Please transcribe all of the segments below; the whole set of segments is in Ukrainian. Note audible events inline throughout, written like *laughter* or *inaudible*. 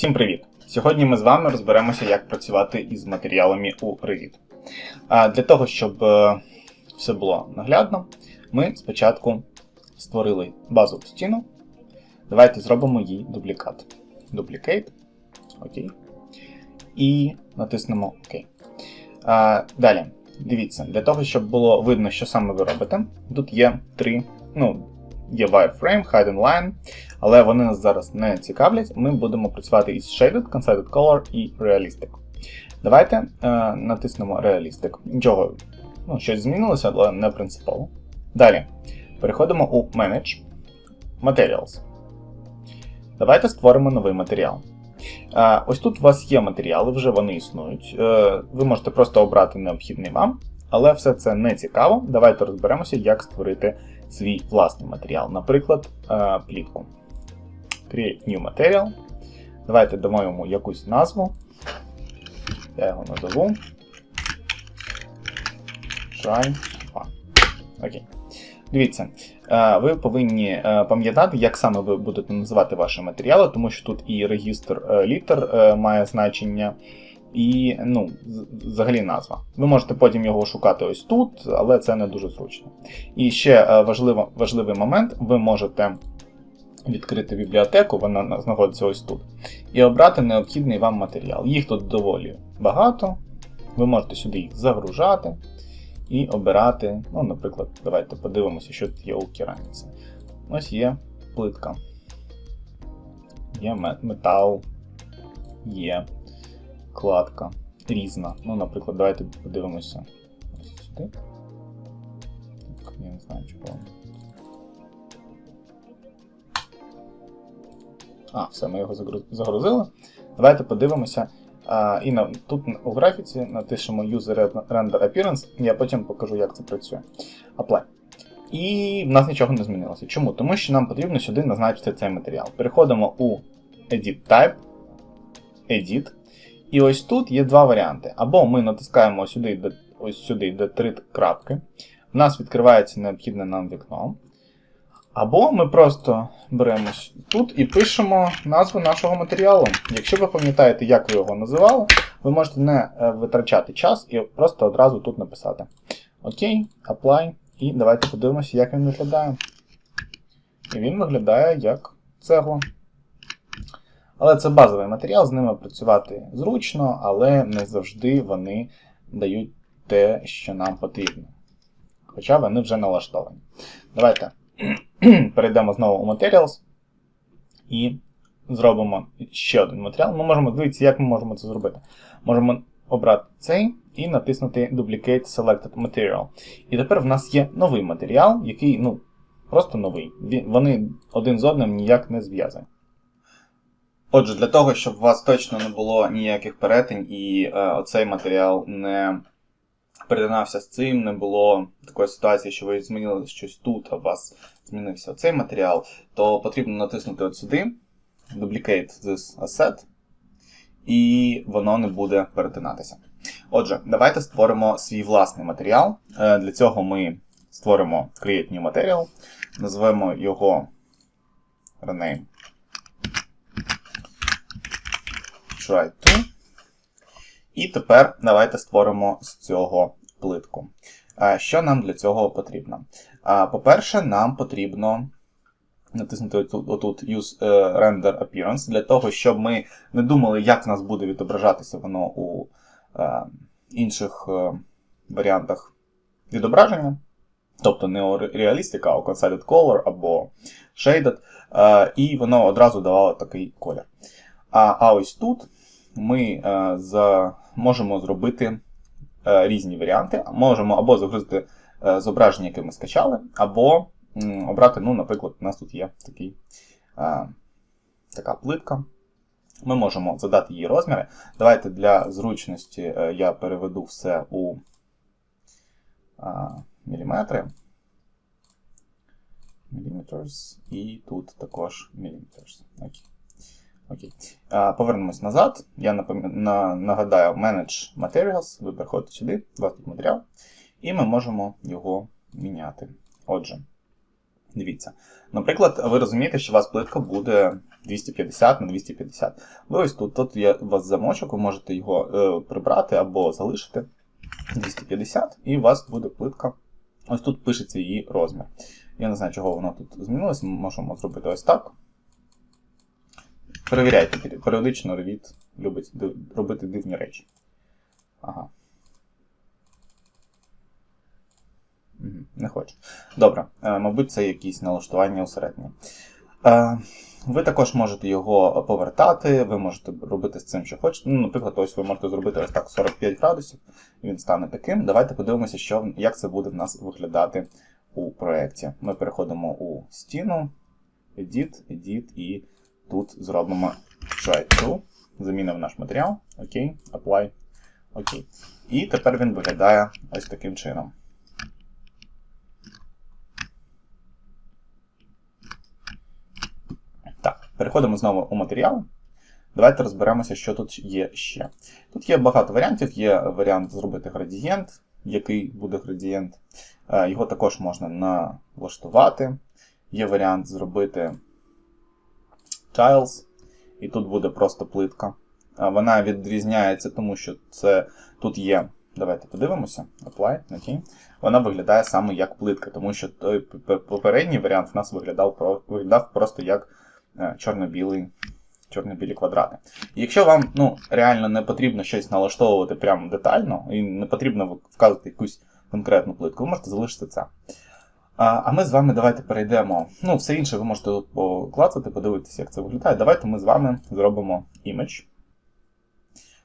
Всім привіт! Сьогодні ми з вами розберемося, як працювати із матеріалами у Revit. Для того, щоб е, все було наглядно, ми спочатку створили базову стіну. Давайте зробимо їй дублікат. Duplicate. Окей. І натиснемо ОК. Далі, дивіться, для того, щоб було видно, що саме ви робите, тут є три. ну, Є wireframe, hide and line, але вони нас зараз не цікавлять. Ми будемо працювати із Shaded, Concentrated Color і Realistic. Давайте е, натиснемо Realistic. Нічого, ну, щось змінилося, але не принципово. Далі переходимо у Manage Materials. Давайте створимо новий матеріал. Е, ось тут у вас є матеріали, вже вони існують. Е, ви можете просто обрати необхідний вам, але все це не цікаво. Давайте розберемося, як створити свій власний матеріал, наприклад, е, плітку. Create new material. Давайте дамо йому якусь назву. Я його назову. Try. Окей. Дивіться, е, ви повинні е, пам'ятати, як саме ви будете називати ваші матеріали, тому що тут і регістр літер має значення, і ну, взагалі назва. Ви можете потім його шукати ось тут, але це не дуже зручно. І ще важливо, важливий момент: ви можете відкрити бібліотеку, вона знаходиться ось тут, і обрати необхідний вам матеріал. Їх тут доволі багато. Ви можете сюди їх загружати і обирати. Ну, Наприклад, давайте подивимося, що тут є у кераміці. Ось є плитка. Є метал, є кладка різна. Ну, Наприклад, давайте подивимося ось сюди. Так, я не знаю, чого. А, все, ми його загрузили. Давайте подивимося. А, І на, тут у графіці напишемо User Render Appearance, я потім покажу, як це працює. Apply. І в нас нічого не змінилося. Чому? Тому що нам потрібно сюди назначити цей матеріал. Переходимо у Edit Type, Edit. І ось тут є два варіанти. Або ми натискаємо сюди, ось сюди, де три крапки. У нас відкривається необхідне нам вікно. Або ми просто беремо тут і пишемо назву нашого матеріалу. Якщо ви пам'ятаєте, як ви його називали, ви можете не е, витрачати час і просто одразу тут написати. Окей, apply. І давайте подивимося, як він виглядає. І він виглядає як цегла. Але це базовий матеріал, з ними працювати зручно, але не завжди вони дають те, що нам потрібно. Хоча вони вже налаштовані. Давайте *clears throat* перейдемо знову у Materials і зробимо ще один матеріал. Ми можемо дивитися, як ми можемо це зробити. Можемо обрати цей і натиснути Duplicate Selected Material. І тепер в нас є новий матеріал, який ну, просто новий. Вони один з одним ніяк не зв'язані. Отже, для того, щоб у вас точно не було ніяких перетинь і е, оцей матеріал не перетинався з цим, не було такої ситуації, що ви змінили щось тут, а у вас змінився цей матеріал, то потрібно натиснути от сюди, Duplicate this asset, і воно не буде перетинатися. Отже, давайте створимо свій власний матеріал. Е, для цього ми створимо Create New Material, назвемо його Rename try to. І тепер давайте створимо з цього плитку. Що нам для цього потрібно? По-перше, нам потрібно натиснути отут Use е, Render Appearance, для того, щоб ми не думали, як в нас буде відображатися воно у е, інших е, варіантах відображення. Тобто не у Realistic, а у Considered Color або Shaded. І воно одразу давало такий колір. А ось тут ми е, за, можемо зробити е, різні варіанти. Можемо або загрузити е, зображення, яке ми скачали, або обрати, ну, наприклад, у нас тут є такий, така плитка. Ми можемо задати її розміри. Давайте для зручності я переведу все у міліметри. Millimeters, і тут також millimeters. Окей. Окей. Повернемось назад. Я нагадаю Manage Materials. Ви переходите сюди, у вас тут матеріал, і ми можемо його міняти. Отже, Дивіться. Наприклад, ви розумієте, що у вас плитка буде 250 на 250. Ви ось тут, тут є у вас замочок, ви можете його е, прибрати або залишити 250, і у вас буде плитка. Ось тут пишеться її розмір. Я не знаю, чого воно тут змінилося, ми можемо зробити ось так. Перевіряйте, періодично Revit любить робити дивні речі. Ага. Не хочу. Добре, е, мабуть, це якісь налаштування усередині. Е, Ви також можете його повертати, ви можете робити з цим, що хочете. Ну, наприклад, ось ви можете зробити ось так 45 градусів, і він стане таким. Давайте подивимося, що, як це буде в нас виглядати у проєкті. Ми переходимо у стіну, Edit, Edit, і тут зробимо Try to, замінимо наш матеріал, окей, Apply, окей. І тепер він виглядає ось таким чином. Так, переходимо знову у матеріал. Давайте розберемося, що тут є ще. Тут є багато варіантів. Є варіант зробити градієнт, який буде градієнт. Е, Його також можна налаштувати. Є варіант зробити tiles, і тут буде просто плитка. Вона відрізняється, тому що це тут є. Давайте подивимося. Apply, окей. Вона виглядає саме як плитка, тому що той попередній варіант в нас виглядав, виглядав просто як е, чорно-білі квадрати. І якщо вам ну, реально не потрібно щось налаштовувати прямо детально, і не потрібно вказувати якусь конкретну плитку, ви можете залишити це. А, ми з вами давайте перейдемо. Ну, все інше ви можете тут поклацати, подивитися, як це виглядає. Давайте ми з вами зробимо імідж.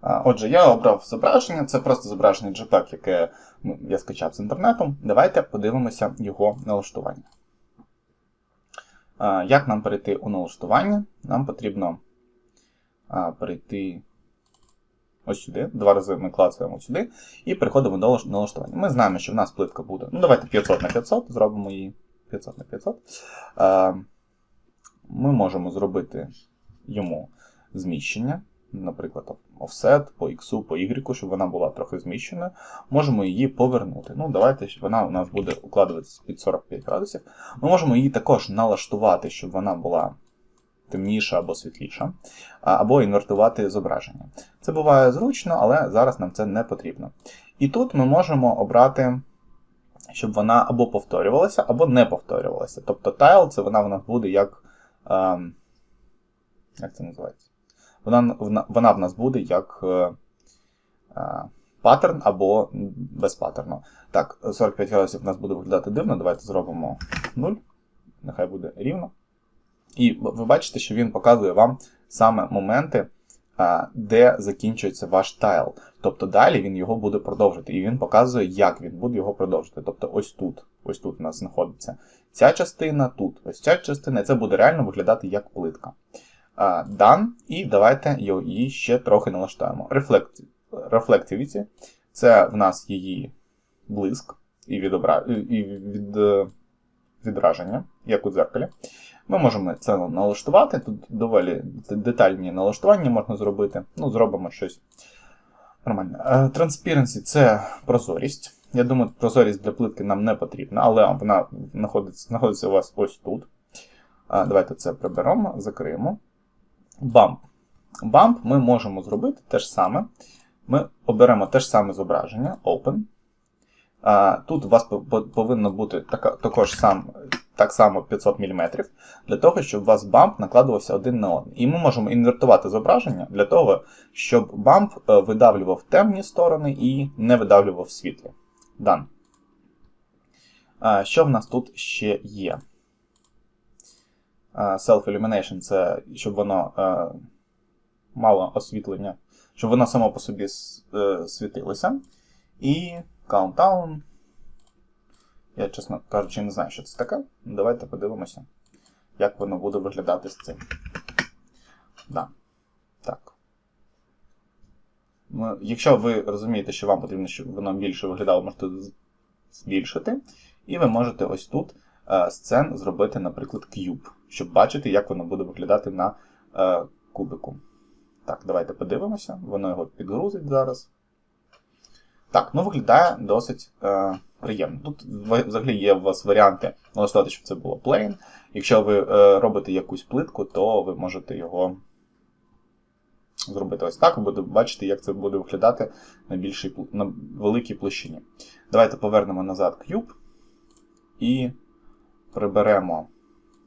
Отже, я обрав зображення, це просто зображення JPEG, яке ну, я скачав з інтернету. Давайте подивимося його налаштування. Як нам перейти у налаштування? Нам потрібно перейти ось сюди. Два рази ми клацаємо сюди і переходимо до налаштування. Ми знаємо, що в нас плитка буде. Ну, давайте 500 на 500, зробимо її 500 на 500. А, Ми можемо зробити йому зміщення, наприклад, offset по X, по Y, щоб вона була трохи зміщена. Можемо її повернути. Ну, давайте щоб вона у нас буде укладуватися під 45 градусів. Ми можемо її також налаштувати, щоб вона була темніша або світліша, або інвертувати зображення. Це буває зручно, але зараз нам це не потрібно. І тут ми можемо обрати, щоб вона або повторювалася, або не повторювалася. Тобто тайл це вона в нас буде як. ем, як це називається? Вона, вона, в нас буде як е, е, паттерн або без паттерну. Так, 45 градусів в нас буде виглядати дивно. Давайте зробимо 0. Нехай буде рівно. І ви бачите, що він показує вам саме моменти, де закінчується ваш тайл. Тобто далі він його буде продовжити. І він показує, як він буде його продовжити. Тобто ось тут, ось тут у нас знаходиться ця частина, тут, ось ця частина, і це буде реально виглядати як плитка. Done. І давайте її ще трохи налаштуємо. Reflect- Reflectivity – це в нас її блиск і, відобра... і від... е, відраження, як у дзеркалі. Ми можемо це налаштувати. Тут доволі детальні налаштування можна зробити. Ну, зробимо щось нормальне. Е, Transparency – це прозорість. Я думаю, прозорість для плитки нам не потрібна, але вона знаходиться, знаходиться у вас ось тут. Давайте це приберемо, закриємо. Bump. Bump ми можемо зробити те ж саме. Ми оберемо те ж саме зображення, Open. Тут у вас по- по- повинно бути також сам, так само 500 мм, для того, щоб у вас бамп накладувався один на один. І ми можемо інвертувати зображення для того, щоб бамп е, видавлював темні сторони і не видавлював світлі. Done. Що в нас тут ще є? Self-illumination це щоб воно е, мало освітлення, щоб воно само по собі е, світилося. І Countdown. Я, чесно кажучи, не знаю, що це таке. Давайте подивимося, як воно буде виглядати з цим. Да. Так. Ну, Якщо ви розумієте, що вам потрібно, щоб воно більше виглядало, можете збільшити. І ви можете ось тут е, сцен зробити, наприклад, cube, щоб бачити, як воно буде виглядати на е, кубику. Так, давайте подивимося. Воно його підгрузить зараз. Так, ну виглядає досить е, приємно. Тут взагалі є у вас варіанти налаштувати, щоб це було plain. Якщо ви е, робите якусь плитку, то ви можете його зробити ось так. Ви бачити, як це буде виглядати на, більшій, на великій площині. Давайте повернемо назад куб і приберемо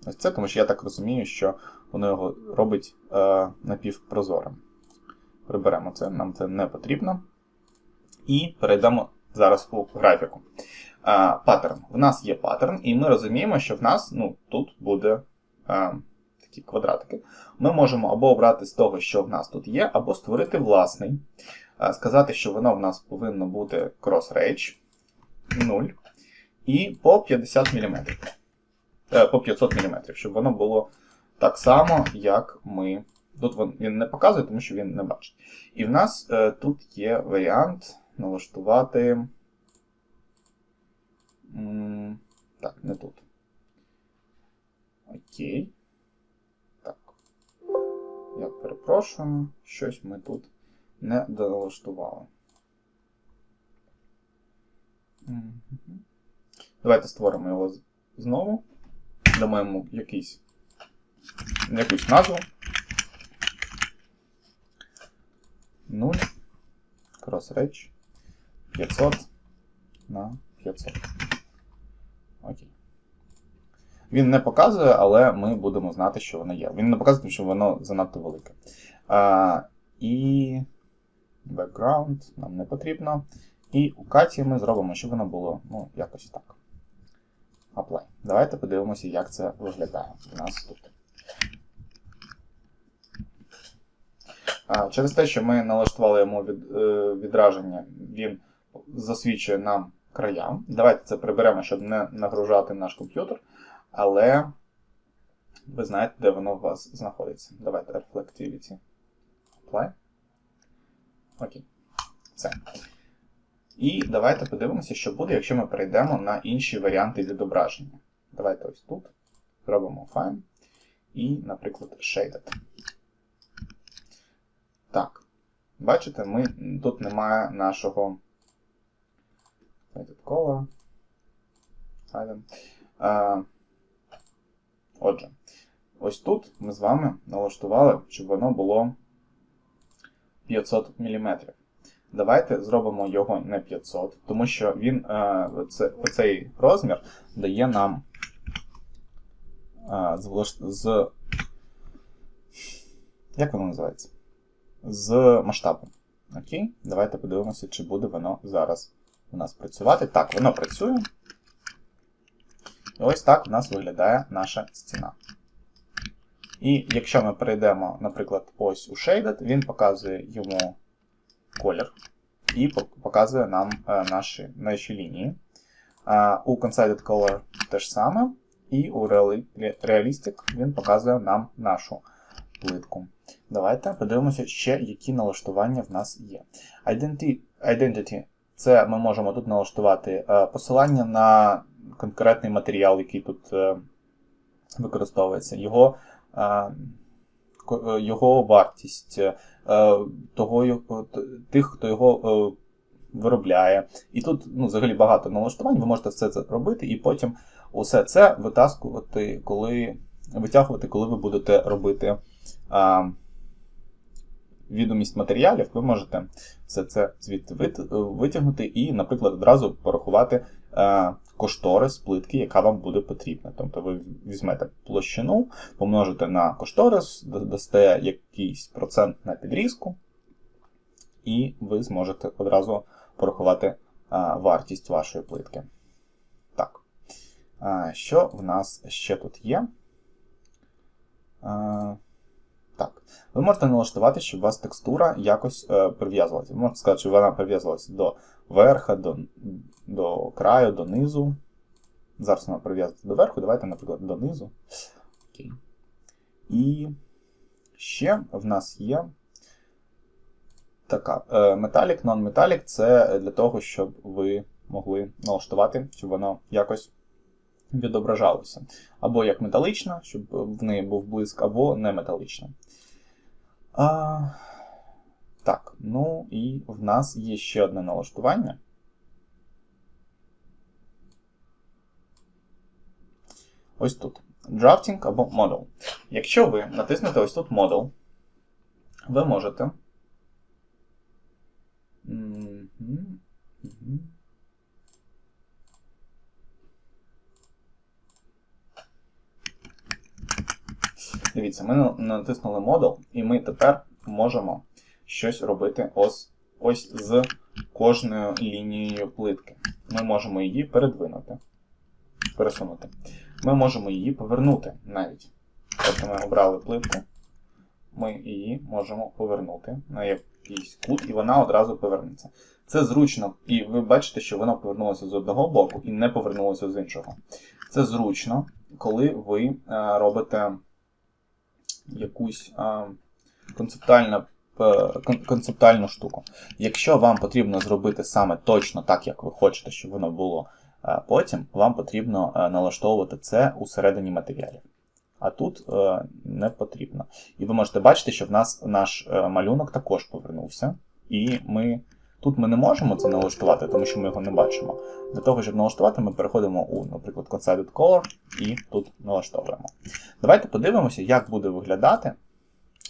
ось це, тому що я так розумію, що воно його робить е, напівпрозорим. Приберемо це, нам це не потрібно. І перейдемо зараз у графіку. Паттерн. В нас є паттерн, і ми розуміємо, що в нас ну, тут буде а, такі квадратики. Ми можемо або обрати з того, що в нас тут є, або створити власний. А, сказати, що воно в нас повинно бути cross-range 0 і по 50 мм. Е, по 500 мм, щоб воно було так само, як ми. Тут він не показує, тому що він не бачить. І в нас е, тут є варіант налаштувати. Так, не тут. Окей. Так. Я перепрошую, щось ми тут не доналаштували. Давайте створимо його знову. Дамо йому якийсь, якусь назву. 0. Cross-range 500 на 500. Окей. Він не показує, але ми будемо знати, що воно є. Він не показує, тому що воно занадто велике. А, і background нам не потрібно. І у Каті ми зробимо, щоб воно було ну, якось так. Apply. Давайте подивимося, як це виглядає у нас тут. А, Через те, що ми налаштували йому від, е, відраження, він засвідчує нам края. Давайте це приберемо, щоб не нагружати наш комп'ютер. Але ви знаєте, де воно у вас знаходиться. Давайте Reflectivity. Apply. Окей. Все. І давайте подивимося, що буде, якщо ми перейдемо на інші варіанти відображення. Давайте ось тут зробимо Fine. І, наприклад, Shaded. Так. Бачите, ми, тут немає нашого Shaded Color. Hidden. А, Отже, ось тут ми з вами налаштували, щоб воно було 500 мм. Давайте зробимо його не 500, тому що він, е, це, оцей розмір дає нам е, з, з. Як воно називається? З масштабом. Окей, давайте подивимося, чи буде воно зараз у нас працювати. Так, воно працює. І ось так у нас виглядає наша стіна. І якщо ми перейдемо, наприклад, ось у Shaded, він показує йому колір і показує нам е, наші, наші лінії. У Consided Color те ж саме, і у Realistic він показує нам нашу плитку. Давайте подивимося ще, які налаштування в нас є. Identity це ми можемо тут налаштувати е, посилання на конкретний матеріал, який тут е, використовується, його, е, його вартість, того, тих, хто його виробляє. І тут ну, взагалі багато налаштувань, ви можете все це робити, і потім усе це витаскувати, коли витягувати, коли ви будете робити відомість матеріалів, ви можете все це звідти витягнути і, наприклад, одразу порахувати е, кошторис плитки, яка вам буде потрібна. Тобто ви візьмете площину, помножите на кошторис, дасте якийсь процент на підрізку, і ви зможете одразу порахувати е, вартість вашої плитки. Так. Е, Що в нас ще тут є? Так. Ви можете налаштувати, щоб у вас текстура якось е, прив'язувалася. Ви можете сказати, щоб вона прив'язувалася до верха, до, до краю, до низу. Зараз вона прив'язується до верху, давайте, наприклад, до низу. Окей. І ще в нас є така е, Metallic, non-metallic це для того, щоб ви могли налаштувати, щоб воно якось відображалося. Або як металічна, щоб в неї був блиск, або не металічна. А, Так, ну і в нас є ще одне налаштування. Ось тут. Drafting або Model. Якщо ви натиснете ось тут Model, ви можете. Дивіться, ми натиснули Model, і ми тепер можемо щось робити ось, ось з кожною лінією плитки. Ми можемо її передвинути, пересунути. Ми можемо її повернути навіть. Тобто ми обрали плитку, ми її можемо повернути на якийсь кут, і вона одразу повернеться. Це зручно, і ви бачите, що вона повернулася з одного боку і не повернулася з іншого. Це зручно, коли ви е, робите якусь е, концептуальну, концептуальну штуку. Якщо вам потрібно зробити саме точно так, як ви хочете, щоб воно було потім, вам потрібно е, налаштовувати це усередині матеріалів. А тут е, не потрібно. І ви можете бачити, що в нас наш е, малюнок також повернувся. І ми тут ми не можемо це налаштувати, тому що ми його не бачимо. Для того, щоб налаштувати, ми переходимо у, наприклад, Considered Color і тут налаштовуємо. Давайте подивимося, як буде виглядати.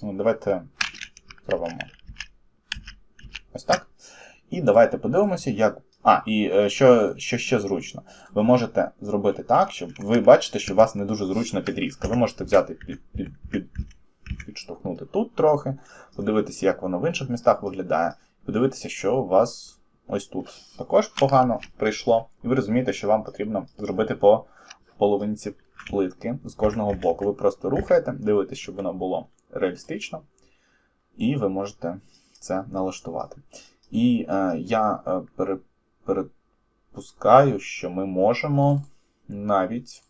Ну, Давайте зробимо ось так. І давайте подивимося, як. А, і е, що, що ще зручно. Ви можете зробити так, щоб ви бачите, що у вас не дуже зручна підрізка. Ви можете взяти під, під, під, підштовхнути тут трохи, подивитися, як воно в інших містах виглядає, подивитися, що у вас ось тут також погано прийшло. І ви розумієте, що вам потрібно зробити по половинці плитки з кожного боку. Ви просто рухаєте, дивитесь, щоб воно було реалістично, і ви можете це налаштувати. І е, я е, пере, перепускаю, що ми можемо навіть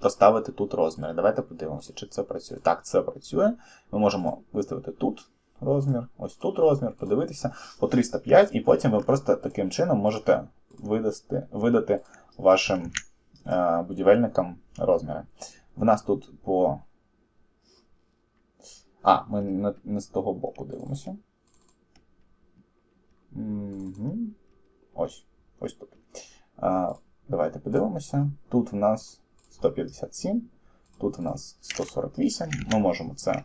поставити тут розміри. Давайте подивимося, чи це працює. Так, це працює. Ми можемо виставити тут розмір, ось тут розмір, подивитися по 305, і потім ви просто таким чином можете видасти, видати вашим е, будівельникам розміри. В нас тут по. А, ми не, не з того боку дивимося. Угу. Ось. Ось тут. А, давайте подивимося. Тут в нас 157, тут в нас 148. Ми можемо це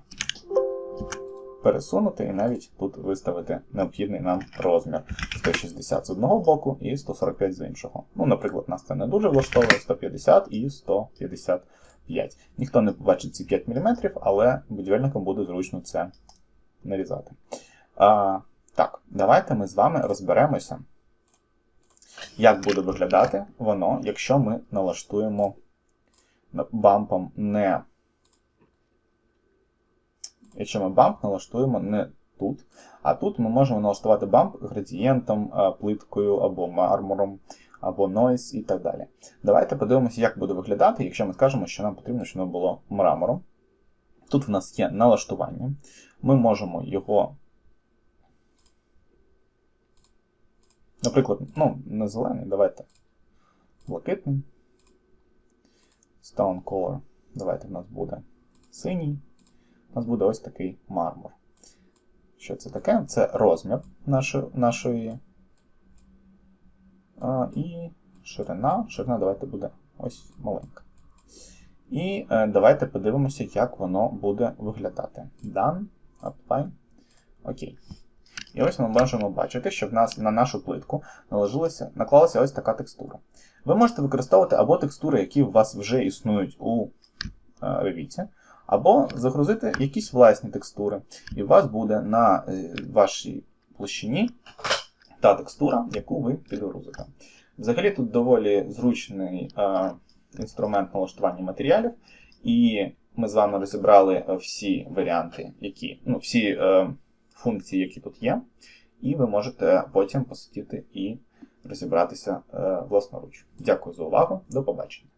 пересунути і навіть тут виставити необхідний нам розмір 160 з одного боку і 145 з іншого. Ну, наприклад, нас це не дуже влаштовує 150 і 155. Ніхто не побачить ці 5 мм, але будівельникам буде зручно це нарізати. А, так, давайте ми з вами розберемося, як буде виглядати воно, якщо ми налаштуємо бампом не. Якщо ми бамп налаштуємо не тут, а тут ми можемо налаштувати бамп градієнтом, плиткою або мармуром, або noise і так далі. Давайте подивимося, як буде виглядати, якщо ми скажемо, що нам потрібно, щоб воно було мрамором. Тут в нас є налаштування. Ми можемо його. Наприклад, ну, не зелений, давайте блакитний. Stone Color. Давайте в нас буде синій. У нас буде ось такий мармур. Що це таке? Це розмір нашої. нашої а, і ширина. Ширина давайте буде ось маленька. І е, давайте подивимося, як воно буде виглядати. Done, apply. Окей. І ось ми можемо бачити, що в нас на нашу плитку наложилася, наклалася ось така текстура. Ви можете використовувати або текстури, які у вас вже існують у е, Revit, або загрузити якісь власні текстури. І у вас буде на е, вашій площині та текстура, яку ви підгрузите. Взагалі тут доволі зручний е, інструмент налаштування матеріалів, і ми з вами розібрали е, всі варіанти, які, ну, всі е, функції, які тут є, і ви можете потім посидіти і розібратися е, власноруч. Дякую за увагу, до побачення.